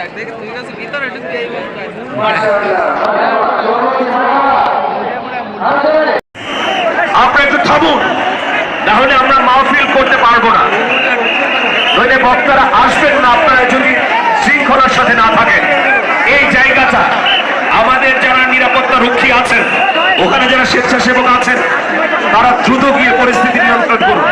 দেখ দেখে তুই কাছে ভিতরে ঢুকে এই একটু থামুন তাহলে আমরা মাহফিল করতে পারব না। নইলে বক্তারা আসবেন না, আপনারা যদি শৃঙ্খলার সাথে না থাকেন। এই জায়গাটা, আমাদের যারা নিরাপত্তা রক্ষী আছেন, ওখানে যারা স্বেচ্ছাসেবক আছেন, তারা দ্রুত গিয়ে পরিস্থিতি নিয়ন্ত্রণ করুন।